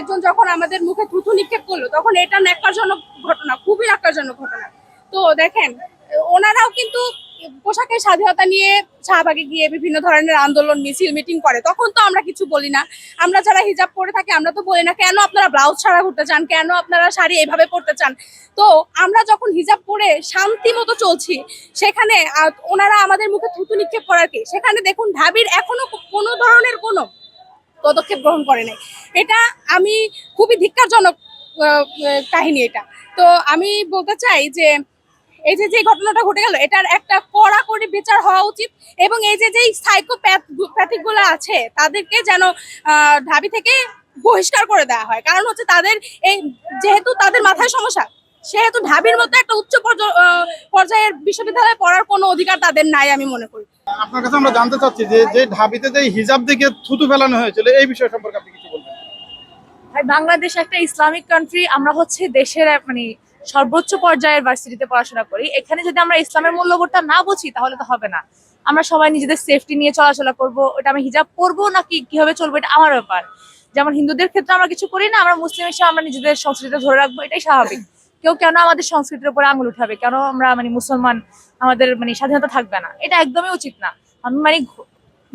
একজন যখন আমাদের মুখে থুথু নিক্ষেপ করল, তখন এটা ন্যাক্কারজনক ঘটনা, খুবই ন্যাক্কারজনক ঘটনা। তো দেখেন, ওনারাও কিন্তু পোশাকের স্বাধীনতা নিয়ে শাহবাগে গিয়ে বিভিন্ন ধরনের আন্দোলন, মিছিল, মিটিং করে। তখন তো আমরা কিছু বলি না। আমরা যারা হিজাব পরে থাকি, আমরা তো বলি না, কেন আপনারা ব্লাউজ ছাড়া ঘুরতে চান? কেন আপনারা শাড়ি এইভাবে পরতে চান? তো আমরা যখন হিজাব পরে শান্তি মতো চলছি, সেখানে ওনারা আমাদের মুখে থুতু নিক্ষেপ করার কি? সেখানে দেখুন, ঢাবির এখনও কোনো ধরনের কোনো পদক্ষেপ গ্রহণ করে নাই। এটা আমি খুবই ধিক্কারজনক কাহিনী এটা। তো আমি বলতে চাই যে, এই যে যে ঘটনাটা ঘটে গেল, এটার একটা কড়াকড়ি বিচার হওয়া উচিত এবং এই যে যে সাইকোপ্যাথিকগুলো আছে, তাদেরকে যেন ঢাবি থেকে বহিষ্কার করে দেওয়া হয়। কারণ হচ্ছে তাদের এই, যেহেতু তাদের মাথায় সমস্যা সেহেতু ঢাবির মতো একটা উচ্চ আহ, পর্যায়ের বিশ্ববিদ্যালয়ে পড়ার কোনো অধিকার তাদের নাই আমি মনে করি। আপনার কাছে আমরা জানতে চাচ্ছি যে যে ঢাবিতে যে হিজাব দেখে থুতু ফেলানো হয়েছিল এই বিষয় সম্পর্কে আপনি কিছু বলবেন? ভাই বাংলাদেশ একটা ইসলামিক কান্ট্রি আমরা হচ্ছে দেশের মানে সর্বোচ্চ পর্যায়ের ভার্সিটিতে পড়াশোনা করি। এখানে যদি আমরা ইসলামের মূল্যবোধটা না বুঝি তাহলে তো হবে না। আমরা সবাই নিজেদের সেফটি নিয়ে চলাচলা করব ওটা আমি হিজাব পরবো নাকি কীভাবে চলবো এটা আমার ব্যাপার। যেমন হিন্দুদের ক্ষেত্রে আমরা কিছু করি না আমরা মুসলিম হিসেবে আমরা নিজেদের সংস্কৃতি ধরে রাখব এটাই স্বাভাবিক। কেউ কেন আমাদের সংস্কৃতির উপরে আঙুল উঠাবে? কেন আমরা মানে মুসলমান আমাদের মানে স্বাধীনতা থাকবে না? এটা একদমই উচিত না। আমি মানে ঘোর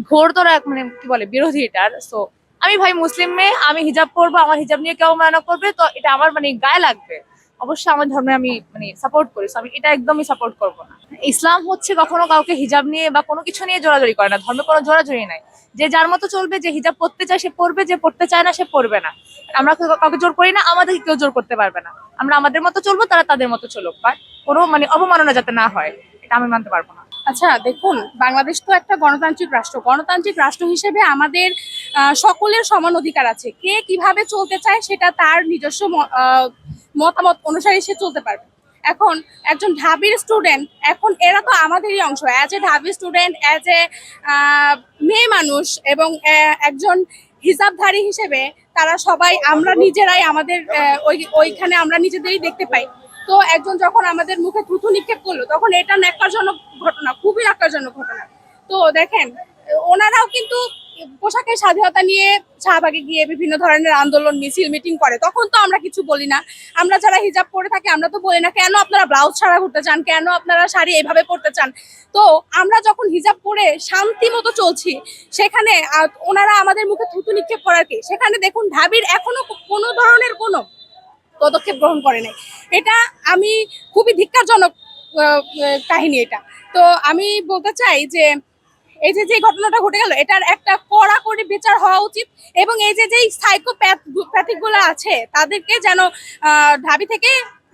ঘোরতর এক মানে কি বলে, বিরোধী এটার সো আমি ভাই মুসলিম মেয়ে, আমি হিজাব পরবো, আমার হিজাব নিয়ে কেউ মানা করবে, তো এটা আমার মানে গায়ে লাগবে। অবশ্যই আমার ধর্মে আমি মানে সাপোর্ট করি। আমি এটা একদমই সাপোর্ট করব না। ইসলাম হচ্ছে কখনো কাউকে হিজাব নিয়ে বা কোনো কিছু নিয়ে জোরাজোরি করে না। ধর্মে কোনো জোরাজোরি নাই। যে যার মতো চলবে, যে হিজাব পড়তে চায় সে পড়বে, যে পড়তে চায় না সে পড়বে না। আমরা কেউ- কাউকে জোর করি না, আমাদেরকে কেউ জোর করতে পারবে না। আমরা আমাদের মতো চলবো, তারা তাদের মতো চলুক। বা কোনো মানে অবমাননা যাতে না হয়, এটা আমি মানতে পারব না। আচ্ছা দেখুন, বাংলাদেশ তো একটা গণতান্ত্রিক রাষ্ট্র। গণতান্ত্রিক রাষ্ট্র হিসেবে আমাদের সকলের সমান অধিকার আছে। কে কীভাবে চলতে চায়, সেটা তার নিজস্ব মতামত অনুসারে সে চলতে পারবে। এখন একজন ঢাবির স্টুডেন্ট এখন এরা তো আমাদেরই অংশ। অ্যাজ এ ঢাবি স্টুডেন্ট অ্যাজ এ মেয়ে মানুষ এবং একজন হিসাবধারী হিসেবে তারা সবাই আমরা নিজেরাই আমাদের ওই, ওইখানে আমরা নিজেদেরই দেখতে পাই। তো একজন যখন আমাদের মুখে থুথু নিক্ষেপ করল, তখন এটা ন্যাক্কারজনক ঘটনা, খুবই ন্যাক্কারজনক ঘটনা। তো দেখেন, ওনারাও কিন্তু পোশাকের স্বাধীনতা নিয়ে শাহবাগে গিয়ে বিভিন্ন ধরনের আন্দোলন, মিছিল, মিটিং করে, তখন তো আমরা কিছু বলি না। আমরা যারা হিজাব পরে থাকি, আমরা তো বলি না, কেন আপনারা ব্লাউজ ছাড়া ঘুরতে চান? কেন আপনারা শাড়ি এইভাবে পরতে চান? তো আমরা যখন হিজাব পরে শান্তি মতো চলছি, সেখানে ওনারা আমাদের মুখে থুতু নিক্ষেপ করার কি? সেখানে দেখুন, ঢাবির এখনও কোনো ধরনের কোনো পদক্ষেপ গ্রহণ করে নাই। এটা আমি খুবই ধিক্কারজনক কাহিনী এটা। তো আমি বলতে চাই যে এই যে যে ঘটনাটা ঘটে গেল, এটার একটা কড়াকড়ি বিচার হওয়া উচিত এবং এই যে যেই সাইকোপ্যাথিকগুলো আছে, তাদেরকে যেন ঢাবি থেকে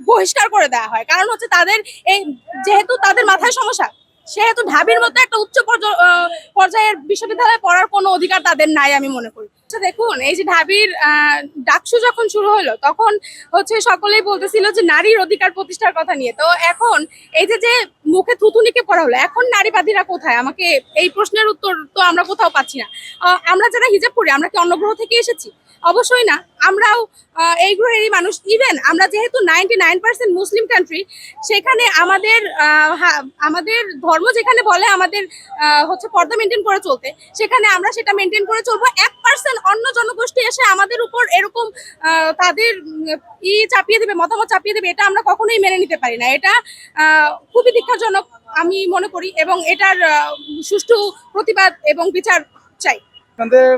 বহিষ্কার করে দেওয়া হয়। কারণ হচ্ছে তাদের এই, যেহেতু তাদের মাথায় সমস্যা সেহেতু ঢাবির মতো একটা উচ্চ পর্য- পর্যায়ের বিশ্ববিদ্যালয়ে পড়ার কোনো অধিকার তাদের নাই আমি মনে করি। আচ্ছা দেখুন, এই যে ঢাবির ডাকসু যখন শুরু হলো, তখন হচ্ছে সকলেই বলতেছিল যে নারীর অধিকার প্রতিষ্ঠার কথা নিয়ে। তো এখন এই যে যে মুখে থুতুনিকে পড়া হলো, এখন নারীবাদীরা কোথায়? আমাকে এই প্রশ্নের উত্তর তো আমরা কোথাও পাচ্ছি না। আমরা যারা হিজাব করি আমরা কি অন্য গ্রহ থেকে এসেছি? অবশ্যই না, আমরাও এই গ্রহেরই মানুষ। ইভেন আমরা যেহেতু ninety nine percent Muslim country সেখানে আমাদের আমাদের ধর্ম যেখানে বলে আমাদের হচ্ছে পর্দা মেনটেন করে চলতে, সেখানে আমরা সেটা মেনটেন করে চলবো। এক পার্সেন্ট অন্য জনগোষ্ঠী এসে আমাদের উপর এরকম তাদের ই চাপিয়ে দেবে, মতামত চাপিয়ে দেবে, এটা আমরা কখনোই মেনে নিতে পারি না। এটা খুবই দীক্ষাজনক আমি মনে করি এবং এটার সুষ্ঠু প্রতিবাদ এবং বিচার চাই। আপনাদের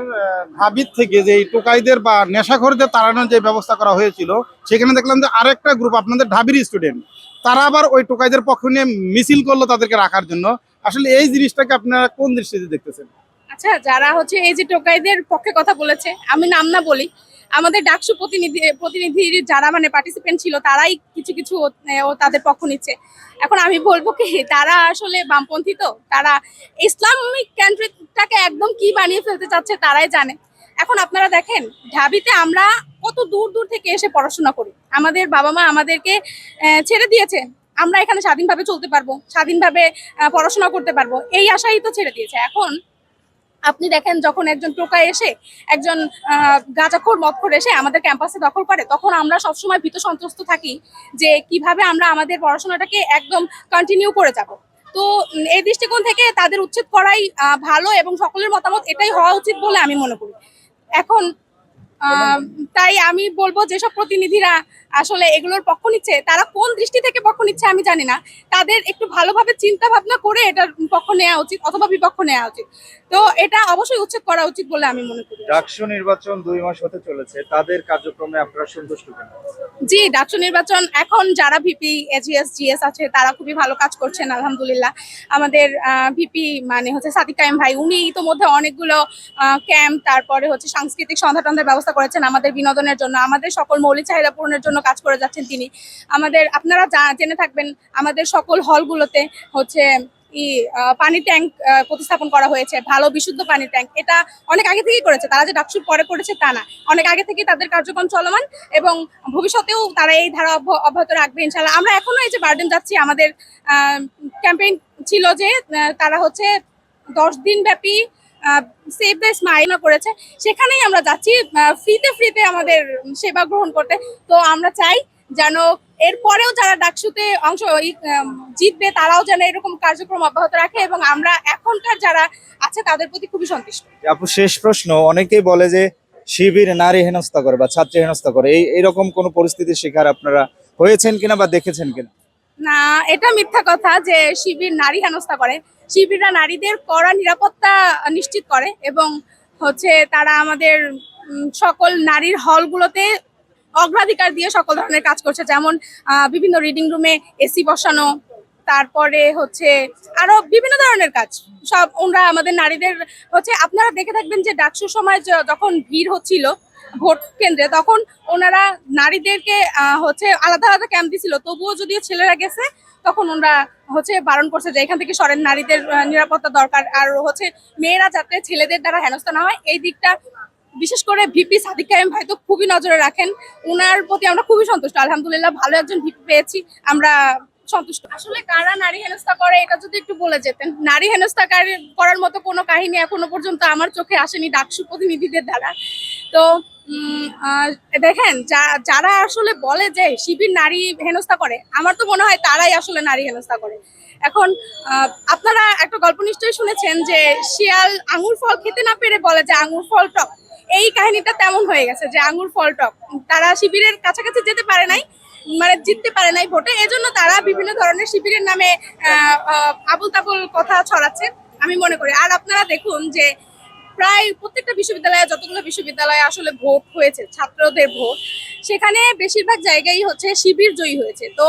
হাবিদ থেকে যে টোকাইদের বা নেশাখোরদের তাড়ানোর যে ব্যবস্থা করা হয়েছিল, সেখানে দেখলাম যে আরেকটা গ্রুপ আপনাদের ঢাবির স্টুডেন্ট তারা আবার ওই টোকাইদের পক্ষ নিয়ে মিছিল করল তাদেরকে রাখার জন্য। আসলে এই জিনিসটাকে আপনারা কোন দৃষ্টিতে দেখতেছেন? আচ্ছা যারা হচ্ছে এই যে টোকাইদের পক্ষে কথা বলেছে, আমি নাম না বলি আমাদের ডাকসু প্রতিনিধি, প্রতিনিধির যারা মানে পার্টিসিপেন্ট ছিল, তারাই কিছু কিছু ও- তাদের পক্ষ নিচ্ছে। এখন আমি বলব কি, তারা আসলে বামপন্থী তো, তারা ইসলামিক কান্ট্রিটাকে একদম কি বানিয়ে ফেলতে চাচ্ছে তারাই জানে। এখন আপনারা দেখেন, ঢাবিতে আমরা কত দূর দূর থেকে এসে পড়াশোনা করি। আমাদের বাবা মা আমাদেরকে ছেড়ে দিয়েছে। আমরা এখানে স্বাধীনভাবে চলতে পারব, স্বাধীনভাবে পড়াশোনা করতে পারব। এই আশাই তো ছেড়ে দিয়েছে। এখন আপনি দেখেন যখন একজন টোকা এসে, একজন গাঁজাখোর মদখোর এসে আমাদের ক্যাম্পাসে দখল করে, তখন আমরা সবসময় ভীত সন্ত্রস্ত থাকি যে কীভাবে আমরা আমাদের পড়াশোনাটাকে একদম কন্টিনিউ করে যাব। তো এই দৃষ্টিকোণ থেকে তাদের উচ্ছেদ করাই ভালো এবং সকলের মতামত এটাই হওয়া উচিত বলে আমি মনে করি। এখন তাই আমি বলব যেসব প্রতিনিধিরা আসলে এগুলোর পক্ষ নিচ্ছে তারা কোন দৃষ্টি থেকে পক্ষ নিচ্ছে আমি জানি না। তাদের একটু ভালোভাবে চিন্তা ভাবনা করে এটার পক্ষ নেওয়া উচিত অথবা বিপক্ষ নেওয়া উচিত। তো এটা অবশ্যই উচ্ছেদ করা উচিত বলে আমি মনে করি। ডাকসু নির্বাচন দুই মাস হতে চলেছে তাদের কার্যক্রমে আপনারা সন্তুষ্ট কেন? জি ডাকসু নির্বাচন এখন যারা ভিপি এজিএস জিএস আছে তারা খুবই ভালো কাজ করছেন আলহামদুলিল্লাহ। আমাদের ভিপি মানে হচ্ছে সাদিক কাইম ভাই উনি ইতোমধ্যে অনেকগুলো ক্যাম্প তারপরে হচ্ছে সাংস্কৃতিক সন্ধ্যা টন্ধার ব্যবস্থা করেছেন আমাদের বিনোদনের জন্য, আমাদের সকল মৌলিক চাহিদা পূরণের জন্য কাজ করে যাচ্ছেন তিনি। আমাদের, আপনারা জেনে থাকবেন, আমাদের সকল হলগুলোতে হচ্ছে পানি ট্যাঙ্ক প্রতিস্থাপন করা হয়েছে, ভালো বিশুদ্ধ পানির ট্যাঙ্ক। এটা অনেক আগে থেকেই করেছে, তারা যে ডাকসুর পরে করেছে তা না। অনেক আগে থেকে তাদের কার্যক্রম চলমান এবং ভবিষ্যতেও তারা এই ধারা অব্য- অব্যাহত রাখবে ইনশাল্লাহ আমরা এখনও এই যে বার্ডেন যাচ্ছি, আমাদের ক্যাম্পেইন ছিল যে তারা হচ্ছে দশ দিন ব্যাপী সেভ দ্য স্মাইল করেছে। সেখানেই আমরা যাচ্ছি ফ্রিতে ফ্রিতে আমাদের সেবা গ্রহণ করতে। তো আমরা চাই যেন এরপরেও যারা ডাকসুতে অংশ জিতবে তারাও যেন এরকম কার্যক্রম অব্যাহত রাখে এবং আমরা এখনকার যারা আছে তাদের প্রতি খুবই সন্তুষ্ট। আপু শেষ প্রশ্ন অনেকেই বলে যে শিবির নারী হেনস্থা করে বা ছাত্রী হেনস্থা করে। এই এরকম কোন পরিস্থিতির শিকার আপনারা হয়েছেন কিনা বা দেখেছেন কিনা? না এটা মিথ্যা কথা যে শিবির নারী হেনস্থা করে। শিবিররা নারীদের কড়া নিরাপত্তা নিশ্চিত করে এবং হচ্ছে তারা আমাদের সকল নারীর হলগুলোতে অগ্রাধিকার দিয়ে সকল ধরনের কাজ করছে। যেমন বিভিন্ন রিডিং রুমে এসি বসানো, তারপরে হচ্ছে আরও বিভিন্ন ধরনের কাজ। সব ওনারা আমাদের নারীদের হচ্ছে, আপনারা দেখে থাকবেন যে ডাকসুর সময় যখন ভিড় হচ্ছিল ভোট কেন্দ্রে, তখন ওনারা নারীদেরকে হচ্ছে আলাদা আলাদা ক্যাম্প দিছিল। তবুও যদিও ছেলেরা গেছে তখন ওনারা হচ্ছে বারণ করছে যে এখান থেকে সরেন নারীদের নিরাপত্তা দরকার। আর হচ্ছে মেয়েরা যাতে ছেলেদের দ্বারা হেনস্থা না হয় এই দিকটা বিশেষ করে ভিপি সাদিক কায়েম ভাই তো খুবই নজরে রাখেন। ওনার প্রতি আমরা খুবই সন্তুষ্ট। আলহামদুলিল্লাহ ভালো একজন ভিপি পেয়েছি আমরা সন্তুষ্ট। আসলে কারা নারী হেনস্থা করে এটা যদি একটু বলে যেতেন। নারী হেনস্থা কারি- করার মতো কোনো কাহিনী এখনও পর্যন্ত আমার চোখে আসেনি ডাকসু প্রতিনিধিদের দ্বারা। তো উম, দেখেন যারা আসলে বলে যে শিবির নারী হেনস্থা করে, আমার তো মনে হয় তারাই আসলে নারী হেনস্থা করে। এখন আপনারা একটা গল্প নিশ্চয়ই শুনেছেন যে শিয়াল আঙুর ফল খেতে না পেরে বলে যে আঙুর ফল টক। এই কাহিনীটা তেমন হয়ে গেছে যে আঙুর ফল টক। তারা শিবিরের কাছাকাছি যেতে পারে নাই মানে জিততে পারে নাই ভোটে, এজন্য তারা বিভিন্ন ধরনের শিবিরের নামে আবুল তাবুল কথা ছড়াচ্ছে। আমি মনে করি, আর আপনারা দেখুন যে প্রায় প্রত্যেকটা বিশ্ববিদ্যালয়ে, যতগুলো বিশ্ববিদ্যালয়ে আসলে ভোট হয়েছে, ছাত্রদের ভোট, সেখানে বেশিরভাগ জায়গায় হচ্ছে শিবির জয়ী হয়েছে। তো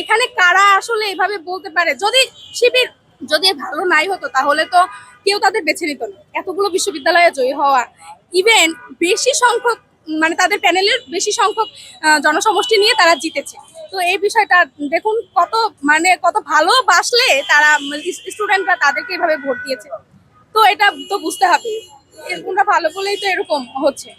এখানে কারা আসলে এভাবে বলতে পারে? যদি শিবির যদি ভালো নাই হতো, তাহলে তো কেউ তাদের বেছে নিত না। এতগুলো বিশ্ববিদ্যালয়ে জয়ী হওয়া ইভেন বেশি সংখ্যক মানে তাদের প্যানেলের বেশি সংখ্যক জনসমষ্টি নিয়ে তারা জিতেছে। তো এই বিষয়টা দেখুন কত মানে কত ভালো বাসলে তারা স্টুডেন্টরা তাদেরকে এভাবে ভোট দিয়েছে। তো এটা তো বুঝতে হবে। এরকমটা ভালো বলেই তো এরকম হচ্ছে।